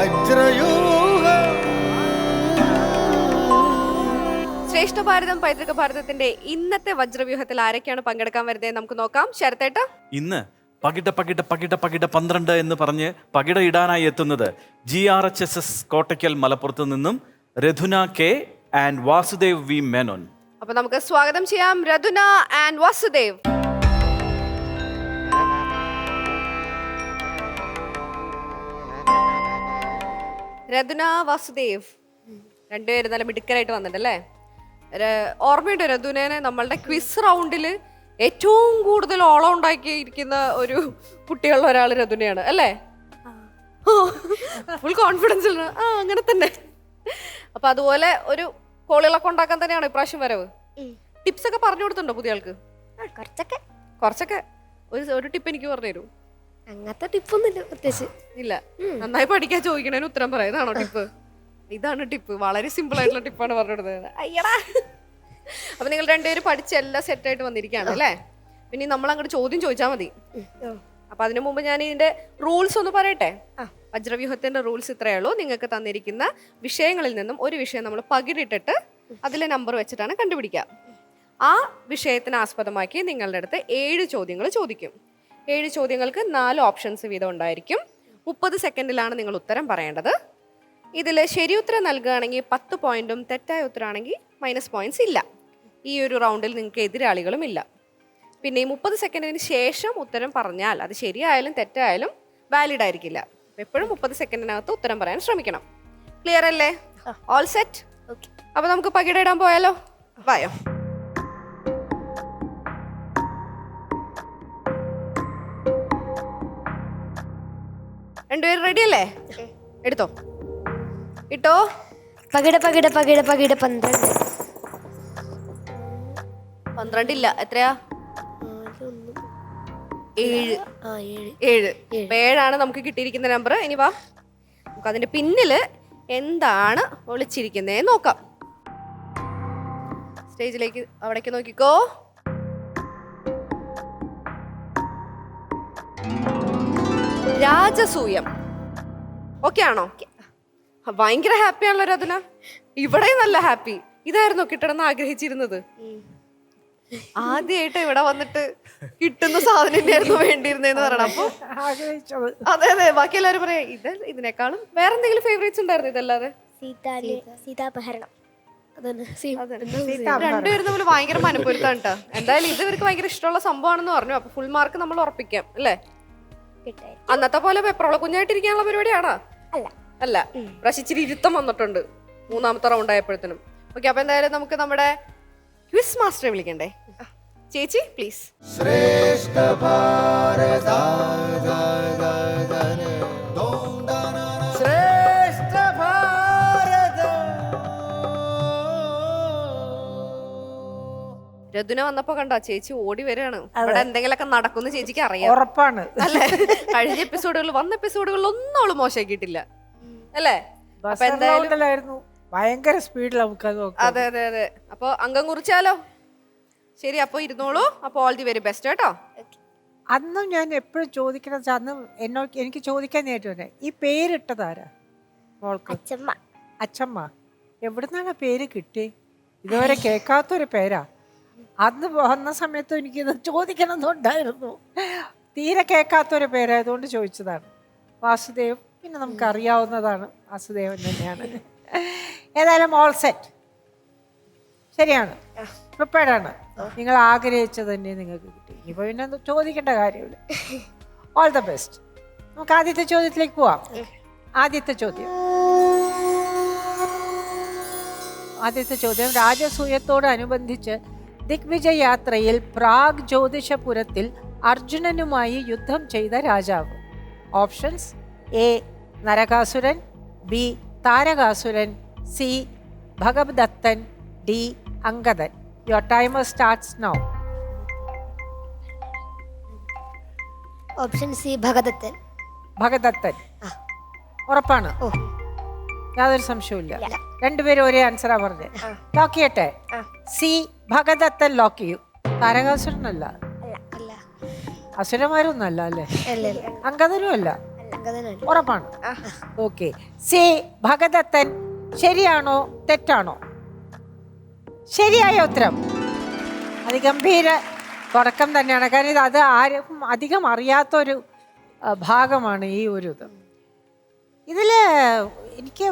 വജ്രയൂഹ. ശ്രേഷ്ഠ ഭാരതം പൈതൃക ഭാരതത്തിന്റെ ഇന്നത്തെ വജ്രവ്യൂഹത്തിൽ ആരൊക്കെയാണ് പങ്കെടുക്കാൻ വരുന്നത് നമുക്ക് നോക്കാം. ശരത്തേട്ട? ഇന്ന് പകിട പകിട പകിട പകിട പന്ത്രണ്ട് എന്ന് പറഞ്ഞ് പകിട ഇടാനായി എത്തുന്നത് G R H S S Kottakkal മലപ്പുറത്ത് നിന്നും Rathuna K and Vasudev V Menon. അപ്പൊ നമുക്ക് സ്വാഗതം ചെയ്യാം. രതുന ആൻഡ് വാസുദേവ്. രതുന വാസുദേവ്. രണ്ടുപേരും നല്ല മിടുക്കരായിട്ട് വന്നിട്ടല്ലേ? അല്ലേ ഓർമ്മയുണ്ട് രതുനേനെ നമ്മളുടെ ക്വിസ് റൗണ്ടിൽ ഏറ്റവും കൂടുതൽ ഓളം ഉണ്ടാക്കിയിരിക്കുന്ന ഒരു കുട്ടികളിൽ ഒരാൾ രതുനയാണ് അല്ലേ? ഫുൾ കോൺഫിഡൻസ് ആ അങ്ങനെ തന്നെ. അപ്പൊ അതുപോലെ ഒരു കോളികളൊക്കെ ഉണ്ടാക്കാൻ തന്നെയാണ് ഇപ്രാവശ്യം വരവ്. ടിപ്സ് ഒക്കെ പറഞ്ഞു കൊടുത്തുണ്ടോ പുതിയ ആൾക്ക് കുറച്ചൊക്കെ. കുറച്ചൊക്കെ. ഒരു ഒരു ടിപ്പ് എനിക്ക് പറഞ്ഞു തരൂ അങ്ങനത്തെ ടിപ്പൊന്നുമില്ല പ്രത്യേകിച്ച്. ഇല്ല. നന്നായി പഠിക്കാൻ ചോദിക്കണേന് ഉത്തരം പറയുന്നതാണോ ടിപ്പ്? ഇതാണ് ടിപ്പ്. വളരെ സിമ്പിൾ ആയിട്ടുള്ള ടിപ്പാണ് പറഞ്ഞു കൊടുത്തത് അയ്യടാ. അപ്പൊ നിങ്ങൾ രണ്ടുപേരും പഠിച്ച് എല്ലാം സെറ്റ് ആയിട്ട് വന്നിരിക്കുകയാണ് അല്ലേ? പിന്നെ നമ്മൾ അങ്ങോട്ട് ചോദ്യം ചോദിച്ചാൽ മതി. അപ്പൊ അതിനു മുമ്പ് ഞാൻ ഇതിന്റെ റൂൾസ് ഒന്ന് പറയട്ടെ? വജ്രവ്യൂഹത്തിന്റെ റൂൾസ് ഇത്രയേ ഉള്ളൂ. നിങ്ങൾക്ക് തന്നിരിക്കുന്ന വിഷയങ്ങളിൽ നിന്നും ഒരു വിഷയം നമ്മൾ പകിടിട്ടിട്ട് അതിലെ നമ്പർ വെച്ചിട്ടാണ് കണ്ടുപിടിക്കുക. ആ വിഷയത്തിന് ആസ്പദമാക്കി നിങ്ങളുടെ അടുത്ത് ഏഴ് ചോദ്യങ്ങൾ ചോദിക്കും. ഏഴ് ചോദ്യങ്ങൾക്ക് നാല് ഓപ്ഷൻസ് വീതം ഉണ്ടായിരിക്കും. മുപ്പത് സെക്കൻഡിലാണ് നിങ്ങൾ ഉത്തരം പറയേണ്ടത്. ഇതിൽ ശരി ഉത്തരം നൽകുകയാണെങ്കിൽ പത്ത് പോയിന്റും തെറ്റായ ഉത്തരമാണെങ്കിൽ മൈനസ് പോയിന്റ്സ് ഇല്ല. ഈ ഒരു റൗണ്ടിൽ നിങ്ങൾക്ക് എതിരാളികളും ഇല്ല. പിന്നെ ഈ മുപ്പത് സെക്കൻഡിന് ശേഷം ഉത്തരം പറഞ്ഞാൽ അത് ശരിയായാലും തെറ്റായാലും വാലിഡ് ആയിരിക്കില്ല. എപ്പോഴും മുപ്പത് സെക്കൻഡിനകത്ത് ഉത്തരം പറയാൻ ശ്രമിക്കണം. ക്ലിയർ അല്ലേ? ഓൾ സെറ്റ് അപ്പൊ നമുക്ക് പകിട ഇടാൻ പോയാലോ? വായോ രണ്ടുപേരും റെഡി അല്ലേ? എടുത്തോ. ഇട്ടോ. പകിട പകിട പകിട പകിട പന്ത്രണ്ട്. പന്ത്രണ്ടില്ല. എത്രയാ? ഏഴ്. ആ ഏഴ്. ഏഴാണ് നമുക്ക് കിട്ടിയിരിക്കുന്ന നമ്പർ ഇനി വാ. നമുക്ക് അതിന്റെ പിന്നിൽ എന്താണ് ഒളിച്ചിരിക്കുന്നേ നോക്കാം. സ്റ്റേജിലേക്ക് അവിടേക്ക് നോക്കിക്കോ. രാജസൂയം. ഓക്കെ ആണോ? ഭയങ്കര ഹാപ്പി ആണല്ലോ രതന. ഇവിടെ നല്ല ഹാപ്പി ഇതായിരുന്നു കിട്ടണമെന്ന് ആഗ്രഹിച്ചിരുന്നത്. ആദ്യമായിട്ട് ഇവിടെ വന്നിട്ട് കിട്ടുന്ന സാധനം തന്നെയായിരുന്നു വേണ്ടിയിരുന്നേന്ന് പറയണം. അപ്പൊ അതെ അതെ. ബാക്കി എല്ലാവരും പറയാ ഇത് ഇതിനേക്കാളും വേറെ എന്തെങ്കിലും ഫേവറേറ്റ്സ് ഉണ്ടായിരുന്നു ഇതല്ലാതെ? സീതാൽ സീതാപഹരണം രണ്ടുപേരും തമ്മിൽ ഭയങ്കര മനപ്പൊരുത്താണ് കേട്ടോ. എന്തായാലും ഇത് ഇവർക്ക് ഭയങ്കര ഇഷ്ടമുള്ള സംഭവമാണെന്ന് പറഞ്ഞു. അപ്പൊ ഫുൾ മാർക്ക് നമ്മൾ ഉറപ്പിക്കാം അല്ലേ? കിട്ടായി അന്നത്തെ പോലെ പെപ്രോള കുഞ്ഞായിട്ടിരിക്കാനുള്ള പരിപാടിയാണോ? അല്ല. അല്ല. പ്രശിച്ചിരി ഇരുത്തം വന്നിട്ടുണ്ട്. മൂന്നാമത്തെ റൗണ്ട് ആയപ്പോഴത്തേനും. ഓക്കെ അപ്പൊ എന്തായാലും നമുക്ക് നമ്മുടെ ക്വിസ് മാസ്റ്ററെ വിളിക്കണ്ടേ? ചേച്ചി പ്ലീസ് ശ്രേഷ്ഠ ഭാരത രഘുന വന്നപ്പോ കണ്ട ചേച്ചി ഓടി വരികയാണ്. ഇവിടെ എന്തെങ്കിലുമൊക്കെ നടക്കുന്നു ചേച്ചിക്ക് അറിയാം. ഉറപ്പാണ്. അല്ലേ? കഴിഞ്ഞ എപ്പിസോഡുകളിൽ വന്ന എപ്പിസോഡുകളിൽ ഒന്നും അവൾ മോശമാക്കിയിട്ടില്ല. അല്ലേ? അപ്പൊ എന്തായാലും ഭയങ്കര സ്പീഡിൽ നമുക്ക് അത് അതെ അതെ അതെ. അപ്പൊ അംഗം കുറിച്ചാലോ? ശരി അപ്പൊ ഇരുന്നോളൂ. അപ്പൊ ഓൾ ദി വെരി ബെസ്റ്റ് കേട്ടോ. അന്നും ഞാൻ എപ്പോഴും ചോദിക്കണ അന്ന് എന്നോട് എനിക്ക് ചോദിക്കാൻ നേരിട്ട് ഈ പേരിട്ടതാരാ മോൾക്ക്. അച്ഛമ്മ അച്ഛമ്മ എവിടുന്നാണ് പേര് കിട്ടി ഇതുവരെ കേൾക്കാത്തൊരു പേരാ. അന്ന് വന്ന സമയത്ത് എനിക്കിത് ചോദിക്കണം എന്നുണ്ടായിരുന്നു തീരെ കേൾക്കാത്തൊരു പേരായതുകൊണ്ട് ചോദിച്ചതാണ്. വാസുദേവ് പിന്നെ നമുക്ക് അറിയാവുന്നതാണ് വാസുദേവൻ തന്നെയാണ്. ഏതായാലും ഓൾ സെറ്റ് ശരിയാണ്. പ്രിപ്പയർഡ് നിങ്ങൾ ആഗ്രഹിച്ചത് തന്നെ നിങ്ങൾക്ക് കിട്ടി. ഇനിയിപ്പോൾ പിന്നെ ചോദിക്കേണ്ട കാര്യമില്ല. ഓൾ ദ ബെസ്റ്റ് നമുക്ക് ആദ്യത്തെ ചോദ്യത്തിലേക്ക് പോവാം. ആദ്യത്തെ ചോദ്യം. ആദ്യത്തെ ചോദ്യം രാജസൂയത്തോടനുബന്ധിച്ച് ദിഗ്വിജയ യാത്രയിൽ പ്രാഗ് ജ്യോതിഷപുരത്തിൽ അർജുനനുമായി യുദ്ധം ചെയ്ത രാജാവ്. Options A Narakasuran B Tarakasuran C Bhagadattan D Angadan your timer starts now option C Bhagadattan Bhagadattan ഉറപ്പാണ്? യാതൊരു സംശയവും ഇല്ല. രണ്ടുപേരും ഒരേ ആൻസറാ പറഞ്ഞത്. ലോക്ക് ചെയ്യട്ടെ സി ഭഗദത്തൻ ലോക്ക് ചെയ്യും. താരകാസുരനല്ല. അല്ല അസുരന്മാരൊന്നും അല്ല? അല്ലേ അല്ല അല്ല അങ്കദനും അല്ല അല്ല ഉറപ്പാണ്. ഓക്കെ. സി ഭഗദത്തൻ ശരിയാണോ തെറ്റാണോ? ശരിയായ ഉത്തരം. അതിഗംഭീര തുടക്കം തന്നെയാണ്. കാരണം ഇത് അത് ആരും അധികം അറിയാത്തൊരു ഭാഗമാണ് ഈ ഒരു ഇത്. ഇതിൽ എനിക്ക്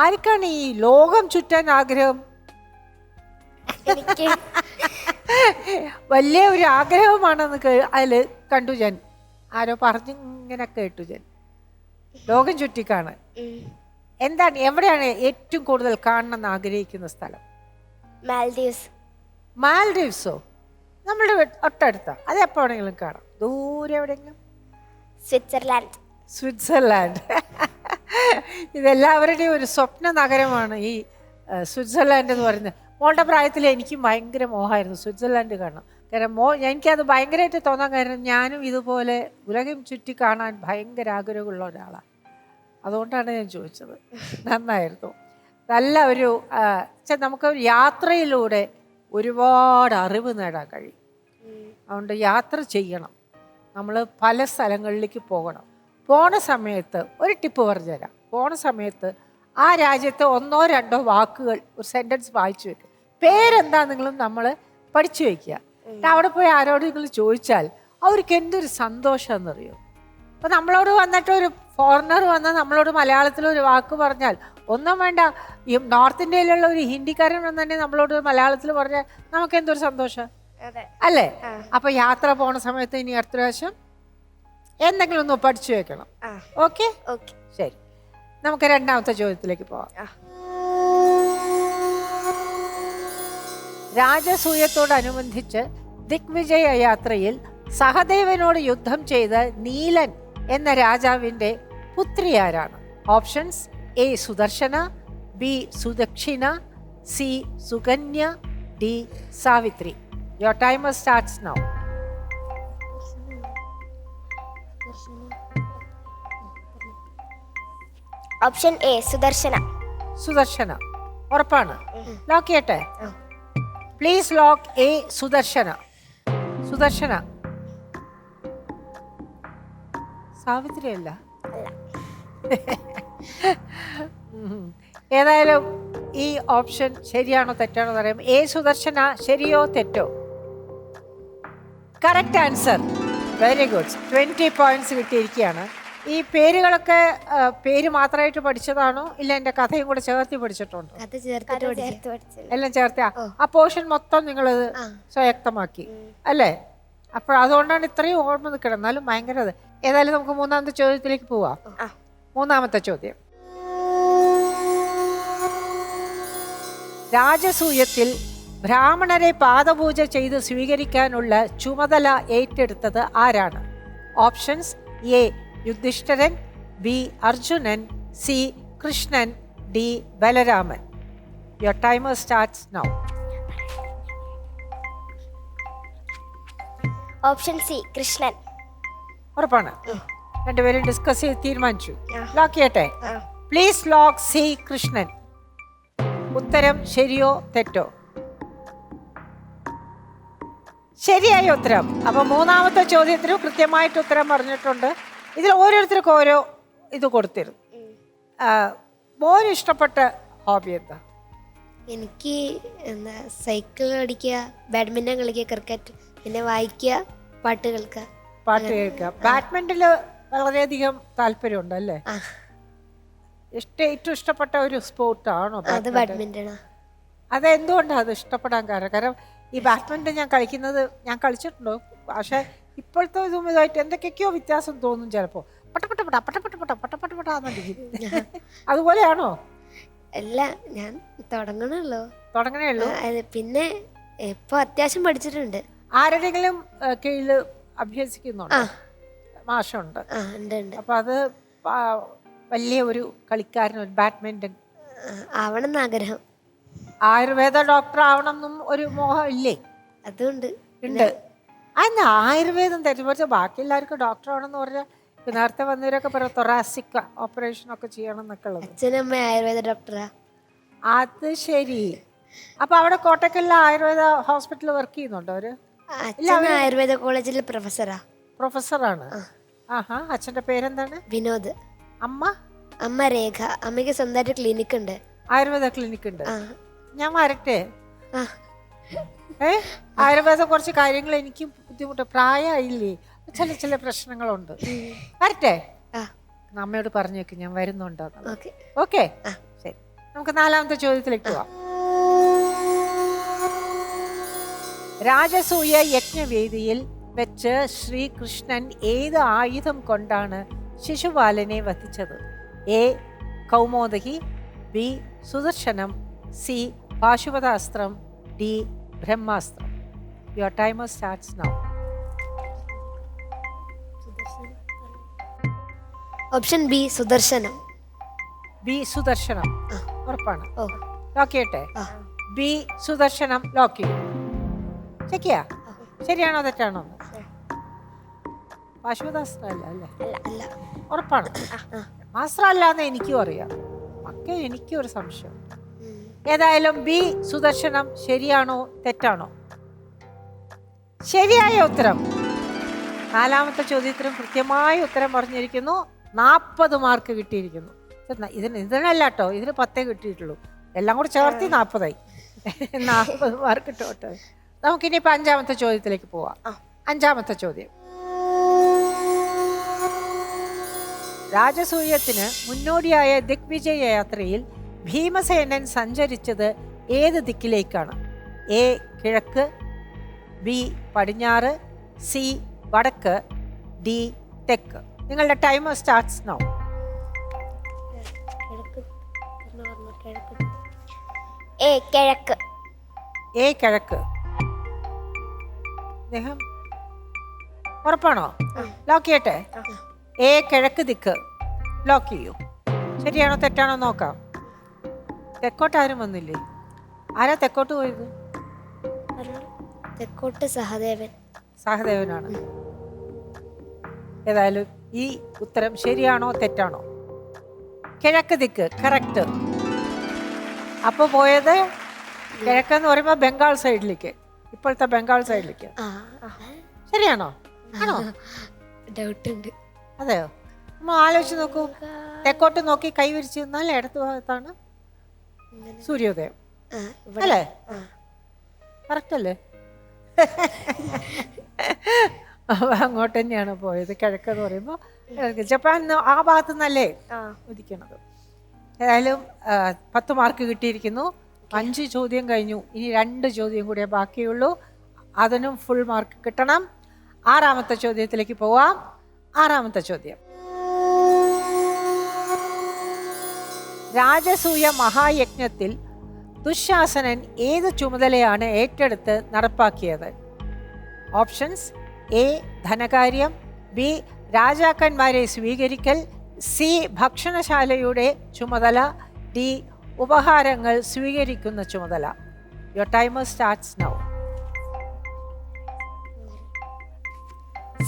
ആർക്കാണ് ഈ ലോകം ചുറ്റാൻ ആഗ്രഹം? എനിക്ക് വലിയ ഒരു ആഗ്രഹമാണെന്ന് അതിൽ കണ്ടു ഞാൻ ആരോ പറഞ്ഞു ഇങ്ങനെ കേട്ടു ഞാൻ ലോകം ചുറ്റിക്കാണ്. എന്താണ് എവിടെയാണ് ഏറ്റവും കൂടുതൽ കാണണമെന്ന് ആഗ്രഹിക്കുന്ന സ്ഥലം? മാൽഡീവ്സ്. മാൽഡീവ്സോ? നമ്മുടെ ഒട്ടടുത്ത അത് എപ്പോഴെങ്കിലും കാണാം. ദൂരെ എവിടെയെങ്കിലും? സ്വിറ്റ്സർലാൻഡ്. സ്വിറ്റ്സർലാൻഡ്. ഇതെല്ലാവരുടെയും ഒരു സ്വപ്ന നഗരമാണ് ഈ സ്വിറ്റ്സർലാൻഡ് എന്ന് പറയുന്നത്. മോളുടെ പ്രായത്തിൽ എനിക്കും ഭയങ്കര മോഹമായിരുന്നു സ്വിറ്റ്സർലാൻഡ് കാണണം കാരണം മോ എനിക്കത് ഭയങ്കരമായിട്ട് തോന്നാൻ കാരണം ഞാനും ഇതുപോലെ ഉലകം ചുറ്റി കാണാൻ ഭയങ്കര ആഗ്രഹമുള്ള ഒരാളാണ്. അതുകൊണ്ടാണ് ഞാൻ ചോദിച്ചത്. നന്നായിരുന്നു. നല്ല ഒരു നമുക്ക് യാത്രയിലൂടെ ഒരുപാട് അറിവ് നേടാൻ കഴിയും. അതുകൊണ്ട് യാത്ര ചെയ്യണം. നമ്മൾ പല സ്ഥലങ്ങളിലേക്ക് പോകണം. പോണ സമയത്ത് ഒരു ടിപ്പ് പറഞ്ഞുതരാം. പോണ സമയത്ത് ആ രാജ്യത്തെ ഒന്നോ രണ്ടോ വാക്കുകൾ ഒരു സെന്റൻസ് വായിച്ചു വെക്കുക പേരെന്താണെങ്കിലും നമ്മൾ പഠിച്ചു വയ്ക്കുക. അവിടെ പോയി ആരോടെങ്കിലും ചോദിച്ചാൽ അവർക്ക് എന്തൊരു സന്തോഷം എന്നറിയോ? അപ്പൊ നമ്മളോട് വന്നിട്ട് ഒരു ഫോറിനർ വന്ന് നമ്മളോട് മലയാളത്തിൽ ഒരു വാക്ക് പറഞ്ഞാൽ ഒന്നും വേണ്ട. ഈ നോർത്ത് ഇന്ത്യയിലുള്ള ഒരു ഹിന്ദിക്കാരൻ വന്ന് തന്നെ നമ്മളോട് മലയാളത്തിൽ പറഞ്ഞാൽ നമുക്ക് എന്തൊരു സന്തോഷം? അല്ലേ? അപ്പൊ യാത്ര പോണ സമയത്ത് ഇനി അടുത്ത പ്രാവശ്യം എന്തെങ്കിലും ഒന്ന് പഠിച്ചു വെക്കണം. ഓക്കെ? ശരി. നമുക്ക് രണ്ടാമത്തെ ചോദ്യത്തിലേക്ക് പോവാം. രാജസൂയത്തോടനുബന്ധിച്ച് ദിഗ്വിജയ യാത്രയിൽ സഹദേവനോട് യുദ്ധം ചെയ്ത നീലൻ എന്ന രാജാവിന്റെ പുത്രി ആരാണ് options A Sudarshana B Sudakshina C Sukanya D Savitri. Your timer starts now option A Sudarshana. Sudarshana. ഉറപ്പാണ്. ലോക്ക് ചെയ്യട്ടെ? Please lock A Sudarshana Sudarshana Savitri അല്ല. ഏതായാലും ഈ ഓപ്ഷൻ ശരിയാണോ തെറ്റാണോ എന്ന് അറിയാം എ സുദർശന ശരിയോ തെറ്റോ? Correct answer very good twenty points കിട്ടിയിരിക്കുകയാണ്. ഈ പേരുകളൊക്കെ പേര് മാത്രമായിട്ട് പഠിച്ചതാണോ? ഇല്ല എന്റെ കഥയും കൂടെ ചേർത്തി പഠിച്ചിട്ടുണ്ട്? അത് ചേർത്തിട്ട് ചേർത്ത് എല്ലാം ചേർത്ത ആ പോർഷൻ മൊത്തം നിങ്ങൾ സ്വയക്തമാക്കി. അല്ലേ? അപ്പോൾ അതുകൊണ്ടാണ് ഇത്രയും ഓർമ്മ നിൽക്കണം എന്നാലും ഭയങ്കര ഇത്. ഏതായാലും നമുക്ക് മൂന്നാമത്തെ ചോദ്യത്തിലേക്ക് പോവാം. ആ. മൂന്നാമത്തെ ചോദ്യം. രാജസൂയത്തിൽ ബ്രാഹ്മണരെ പാദപൂജ ചെയ്ത് സ്വീകരിക്കാനുള്ള ചുമതല ഏറ്റെടുത്തത് ആരാണ്? Options A Yudhishthiran B Arjunan C Krishnan D Balaraman. Your timer starts now option C Krishnan. ഉറപ്പാണ്. രണ്ടുപേരും ഡിസ്കസ് ചെയ്ത് തീരുമാനിച്ചു. ലോക്ക് ചെയ്യട്ടെ? Please lock C Krishnan. ഉത്തരം ശരിയോ തെറ്റോ? ശരിയായ ഉത്തരം. അപ്പൊ മൂന്നാമത്തെ ചോദ്യത്തിനും കൃത്യമായിട്ട് ഉത്തരം പറഞ്ഞിട്ടുണ്ട്. ഇതിൽ ഓരോരുത്തർക്കും ഓരോ ഇത് കൊടുത്തിരുന്നു. മോന് ഇഷ്ടപ്പെട്ട ഹോബി എന്താ? എനിക്ക് എന്താ സൈക്കിൾ ഓടിക്കുക ബാഡ്മിന്റൺ കളിക്കുക ക്രിക്കറ്റ് പിന്നെ വായിക്കുക പാട്ട് കേൾക്കുക. പാട്ട് കേൾക്കുക. ബാഡ്മിന്റൺ വളരെയധികം താല്പര്യമുണ്ട് അല്ലേ? ഇഷ്ട ഏറ്റവും ഇഷ്ടപ്പെട്ട ഒരു സ്പോർട്ടാണോ അത് ബാഡ്മിന്റണാ അത് എന്തുകൊണ്ടാണ് അത് ഇഷ്ടപ്പെടാൻ കാരണം? കാരണം ഈ ബാഡ്മിന്റൺ ഞാൻ കളിക്കുന്നത് ഞാൻ കളിച്ചിട്ടുണ്ടോ? പക്ഷേ ഇപ്പോഴത്തെ ഇതും ഇതായിട്ട് എന്തൊക്കെയൊക്കെയോ വ്യത്യാസം തോന്നും ചിലപ്പോൾ പട്ടപ്പെട്ടപ്പെട്ട പട്ടപ്പെട്ട പട്ട പട്ടപ്പെട്ട പട്ടാന്നിരിക്കും അതുപോലെയാണോ? അല്ല ഞാൻ തുടങ്ങണല്ലോ തുടങ്ങണേ ഉള്ളൂ. പിന്നെ ഇപ്പൊ അത്യാവശ്യം പഠിച്ചിട്ടുണ്ട്. ആരെങ്കിലും കീഴിൽ അഭ്യസിക്കുന്നുണ്ട്? മാഷുണ്ട്. അപ്പൊ അത് വലിയ ഒരു കളിക്കാരൻ ഒരു ബാഡ്മിന്റൺ. ആവണം ആഗ്രഹം. ആയുർവേദ ഡോക്ടർ ആവണം എന്നും ഒരു മോഹം ഇല്ലേ? അതുണ്ട്. ഉണ്ട്. അതെന്താ ആയുർവേദം തെറ്റിപ്പറിച്ച ബാക്കി എല്ലാവർക്കും ഡോക്ടർ ആവണമെന്ന് പറഞ്ഞാൽ നേരത്തെ വന്നവരൊക്കെ പറയാം തൊറാസിക് ഓപ്പറേഷൻ ഒക്കെ ചെയ്യണം എന്നൊക്കെ ഉള്ളത് അച്ഛനമ്മ ആയുർവേദ ഡോക്ടറാ. അത് ശരി. അപ്പൊ അവിടെ കോട്ടക്കലിലെ ആയുർവേദ ഹോസ്പിറ്റലിൽ വർക്ക് ചെയ്യുന്നുണ്ടോ അവർ? ആയുർവേദ കോളേജിൽ പ്രൊഫസറാ പ്രൊഫസറാണ് ആഹാ അച്ഛന്റെ പേരെന്താണ്? വിനോദ്. അമ്മ? അമ്മ രേഖ. അമ്മയ്ക്ക് സ്വന്തമായിട്ട് ക്ലിനിക് ഉണ്ട്. ആയുർവേദ ക്ലിനിക് ഉണ്ട്. ഞാൻ വരട്ടെ? ഏ? ആയുർവേദം കുറച്ച് കാര്യങ്ങൾ എനിക്ക് ബുദ്ധിമുട്ട്. പ്രായമായില്ലേ? ചില ചില പ്രശ്നങ്ങളുണ്ട്. വരട്ടെ? അമ്മയോട് പറഞ്ഞേക്ക് ഞാൻ വരുന്നുണ്ടോ. ഓക്കെ. ഓക്കെ? ശരി. നമുക്ക് നാലാമത്തെ ചോദ്യത്തിലേക്ക് പോവാം. രാജസൂയ യജ്ഞവേദിയിൽ വെച്ച് ശ്രീകൃഷ്ണൻ ഏത് ആയുധം കൊണ്ടാണ് ശിശുപാലനെ വധിച്ചത്? A Kaumodaki B Sudarshanam C Pashupatastram D Brahmastram your timer starts now option B Sudarshanam B Sudarshanam ഉറപ്പാണ്. ലോക്ക് ചെയ്യട്ടെ? ബി സുദർശനം ലോക്ക് ചെയ്യും. ചെക്കിയാ ശരിയാണോ തെറ്റാണോ? പാശുപതാസ്ത്രമല്ല അല്ലേ? അല്ല അല്ല. ഉറപ്പാണ്. മാസ്ത്ര അല്ലാന്ന് എനിക്കും അറിയാം. ഒക്കെ എനിക്കും ഒരു സംശയം. ഏതായാലും ബി സുദർശനം ശരിയാണോ തെറ്റാണോ? ശരിയായ ഉത്തരം. നാലാമത്തെ ചോദ്യത്തിനും കൃത്യമായ ഉത്തരം പറഞ്ഞിരിക്കുന്നു. നാൽപ്പത് മാർക്ക് കിട്ടിയിരിക്കുന്നു. ഇത് ഇതിന് ഇതിനല്ല കേട്ടോ ഇതിന് പത്തേ കിട്ടിയിട്ടുള്ളൂ. എല്ലാം കൂടി ചേർത്തി നാൽപ്പതായി നാൽപ്പത് മാർക്ക് ടോട്ടൽ ഇപ്പം അഞ്ചാമത്തെ ചോദ്യത്തിലേക്ക് പോവാം. അഞ്ചാമത്തെ ചോദ്യം. രാജസൂയത്തിന് മുന്നോടിയായ ദിഗ്വിജയ യാത്രയിൽ ഭീമസേനൻ സഞ്ചരിച്ചത് ഏത് ദിക്കിലേക്കാണ്? എ കിഴക്ക് ബി പടിഞ്ഞാറ് സി വടക്ക് ഡി തെക്ക്. നിങ്ങളുടെ ടൈം സ്റ്റാർട്ട്സ് നൗ ഏ കിഴക്ക്. എ കിഴക്ക്. അദ്ദേഹം ഉറപ്പാണോ? ലോക്ക് ചെയ്യട്ടെ? എ കിഴക്ക് ദിക്ക്. ലോക്ക് ചെയ്യൂ. ശരിയാണോ തെറ്റാണോ നോക്കാം. തെക്കോട്ട് ആരും വന്നില്ലേ? ആരാ തെക്കോട്ട് പോയത്. തെക്കോട്ട് സഹദേവൻ. സഹദേവനാണ്. ഏതായാലും ഈ ഉത്തരം ശരിയാണോ തെറ്റാണോ? കിഴക്ക് ദിക്ക് കറക്റ്റ് അപ്പോൾ പോയത് കിഴക്കെന്ന് പറയുമ്പോൾ ബംഗാൾ സൈഡിലേക്ക് ഇപ്പോഴത്തെ ബംഗാൾ സൈഡിലേക്ക്. ശരിയാണോ? ആണോ? ഡൗട്ട് ഉണ്ട് അതെയോ? നമ്മൾ ആലോചിച്ച് നോക്കൂ. തെക്കോട്ട് നോക്കി കൈവരിച്ച് നിന്നാൽ ഇടത്ത് ഭാഗത്താണ് സൂര്യോദയം. അല്ലേ? ആ. കറക്റ്റ് അല്ലേ? അങ്ങോട്ട് തന്നെയാണ് പോയത്. കിഴക്കെന്ന് പറയുമ്പോൾ ജപ്പാൻ ആ ഭാഗത്ത് നിന്നല്ലേ ഉദിക്കണത്. ഏതായാലും പത്ത് മാർക്ക് കിട്ടിയിരിക്കുന്നു. അഞ്ച് ചോദ്യം കഴിഞ്ഞു. ഇനി രണ്ട് ചോദ്യം കൂടിയേ ബാക്കിയുള്ളൂ. അതിനും ഫുൾ മാർക്ക് കിട്ടണം. ആറാമത്തെ ചോദ്യത്തിലേക്ക് പോവാം. ആറാമത്തെ ചോദ്യം. രാജസൂയ മഹായജ്ഞത്തിൽ ദുശാസനൻ ഏത് ചുമതലയാണ് ഏറ്റെടുത്ത് നടപ്പാക്കിയത്? ഓപ്ഷൻസ് എ ധനകാര്യം ബി രാജാക്കന്മാരെ സ്വീകരിക്കൽ സി ഭക്ഷണശാലയുടെ ചുമതല ഡി ഉപഹാരങ്ങൾ സ്വീകരിക്കുന്ന ചുമതല. Your timer starts now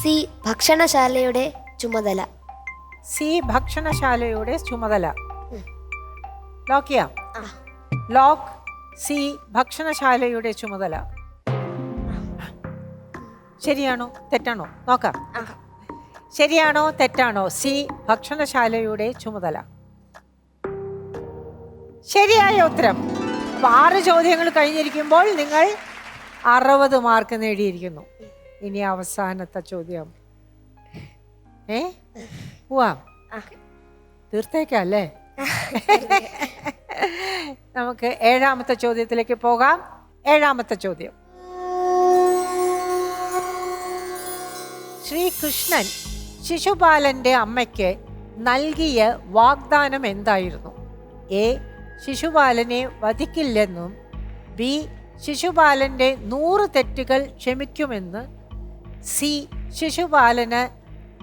C ഭക്ഷണശാലയുടെ ചുമതല. സി ഭക്ഷണശാലയുടെ ചുമതല. ലോക്ക് ചെയ്യാം. ലോക്ക് സി ഭക്ഷണശാലയുടെ ചുമതല. ശരിയാണോ? തെറ്റാണോ? നോക്കാം. ശരിയാണോ? തെറ്റാണോ? സി ഭക്ഷണശാലയുടെ ചുമതല. ശരിയായ ഉത്തരം. ആറ് ചോദ്യങ്ങൾ കഴിഞ്ഞിരിക്കുമ്പോൾ നിങ്ങൾ അറുപത് മാർക്ക് നേടിയിരിക്കുന്നു. ഇനി അവസാനത്തെ ചോദ്യം. ഏ? പോവാം തീർത്തേക്കാം അല്ലേ? നമുക്ക് ഏഴാമത്തെ ചോദ്യത്തിലേക്ക് പോകാം. ഏഴാമത്തെ ചോദ്യം. ശ്രീകൃഷ്ണൻ ശിശുപാലന്റെ അമ്മയ്ക്ക് നൽകിയ വാഗ്ദാനം എന്തായിരുന്നു? എ ശിശുപാലനെ വധിക്കില്ലെന്നും ബി ശിശുപാലന്റെ നൂറ് തെറ്റുകൾ ക്ഷമിക്കുമെന്ന് സി ശിശുപാലന്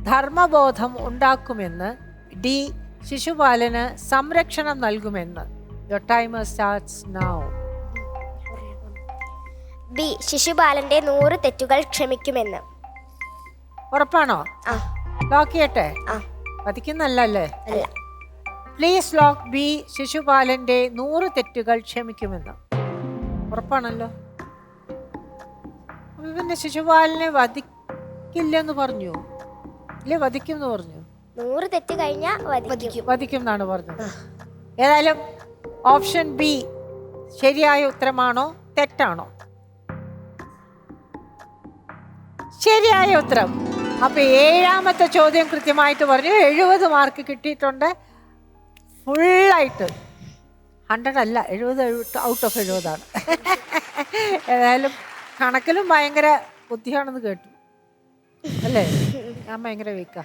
ധർമ്മബോധം ഉണ്ടാക്കുമെന്ന് ഡി ശിശുപാലന് സംരക്ഷണം നൽകുമെന്ന്. Your timer starts now B ശിശുപാലന്റെ നൂറ് തെറ്റുകൾ ക്ഷമിക്കുമെന്ന്. ഉറപ്പാണോ? ആ. ലോക്ക് ചെയ്യട്ടെ? ആ. വധിക്കുന്നല്ലേ അല്ല. പ്ലീസ് ലോക്ക് ബി ശിശുപാലന്റെ നൂറ് തെറ്റുകൾ ക്ഷമിക്കുമെന്ന്. ഉറപ്പാണല്ലോ? പിന്നെ ശിശുപാലനെ വധിക്കില്ലെന്ന് പറഞ്ഞു. ഇല്ല വധിക്കും എന്ന് പറഞ്ഞു. നൂറ് തെറ്റ് കഴിഞ്ഞാൽ വധിക്കും. എന്നാണ് പറഞ്ഞത്. ഏതായാലും ഓപ്ഷൻ ബി ശരിയായ ഉത്തരമാണോ തെറ്റാണോ? ശരിയായ ഉത്തരം. അപ്പൊ ഏഴാമത്തെ ചോദ്യം കൃത്യമായിട്ട് പറഞ്ഞു. എഴുപത് മാർക്ക് കിട്ടിയിട്ടുണ്ട്. ഫുള്ളായിട്ട്. ഹൺഡ്രഡ് അല്ല എഴുപത് ഔട്ട് ഓഫ് എഴുപതാണ് ഏതായാലും കണക്കിലും ഭയങ്കര ബുദ്ധിയാണെന്ന് കേട്ടു. അല്ലേ? ഞാൻ ഭയങ്കര വീക്കാ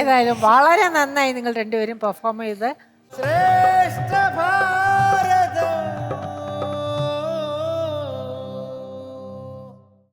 ഏതായാലും വളരെ നന്നായി നിങ്ങൾ രണ്ടുപേരും പെർഫോം ചെയ്ത്. ശ്രേഷ്ഠ